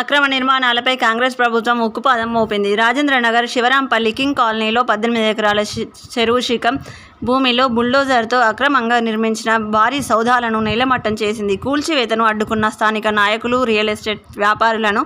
అక్రమ నిర్మాణాలపై కాంగ్రెస్ ప్రభుత్వం ఉక్కుపాదం మోపింది. రాజేంద్రనగర్ శివరాంపల్లి కింగ్ కాలనీలో పద్దెనిమిది ఎకరాల చెరువు శిఖం భూమిలో బుల్డోజర్తో అక్రమంగా నిర్మించిన భారీ సౌధాలను నేలమట్టం చేసింది. కూల్చివేతను అడ్డుకున్న స్థానిక నాయకులు రియల్ ఎస్టేట్ వ్యాపారులను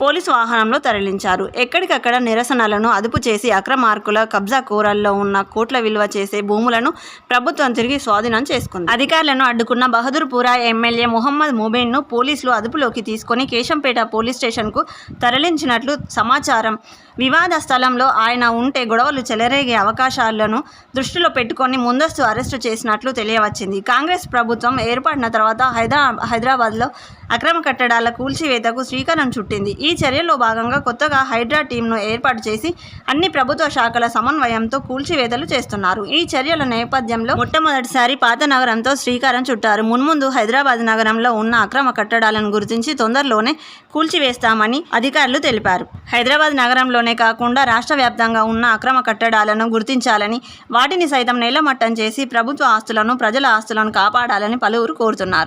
పోలీసు వాహనంలో తరలించారు. ఎక్కడికక్కడ నిరసనలను అదుపు చేసి అక్రమార్కుల కబ్జా కూరల్లో ఉన్న కోట్ల విలువ చేసే భూములను ప్రభుత్వం తిరిగి స్వాధీనం చేసుకుంది. అధికారులను అడ్డుకున్న బహదూర్పురా ఎమ్మెల్యే మొహమ్మద్ ముబీన్ను పోలీసులు అదుపులోకి తీసుకొని కేశంపేట పోలీస్ స్టేషన్కు తరలించినట్లు సమాచారం. వివాద స్థలంలో ఆయన ఉంటే గొడవలు చెలరేగే అవకాశాలను దృష్టిలో పెట్టు పెట్టుకొని ముందస్తు అరెస్టు చేసినట్లు తెలియవచ్చింది. కాంగ్రెస్ ప్రభుత్వం ఏర్పడిన తర్వాత హైదరా హైదరాబాద్లో అక్రమ కట్టడాల కూల్చివేతకు శ్రీకారం చుట్టింది. ఈ చర్యల్లో భాగంగా కొత్తగా హైడ్రా టీంను ఏర్పాటు చేసి అన్ని ప్రభుత్వ శాఖల సమన్వయంతో కూల్చివేతలు చేస్తున్నారు. ఈ చర్యల నేపథ్యంలో మొట్టమొదటిసారి పాత నగరంతో శ్రీకారం చుట్టారు. మున్ముందు హైదరాబాద్ నగరంలో ఉన్న అక్రమ కట్టడాలను గుర్తించి తొందరలోనే కూల్చివేస్తామని అధికారులు తెలిపారు. హైదరాబాద్ నగరంలోనే కాకుండా రాష్ట్ర వ్యాప్తంగా ఉన్న అక్రమ కట్టడాలను గుర్తించాలని వాటిని సైతం నేలమట్టం చేసి ప్రభుత్వ ఆస్తులను ప్రజల ఆస్తులను కాపాడాలని పలువురు కోరుతున్నారు.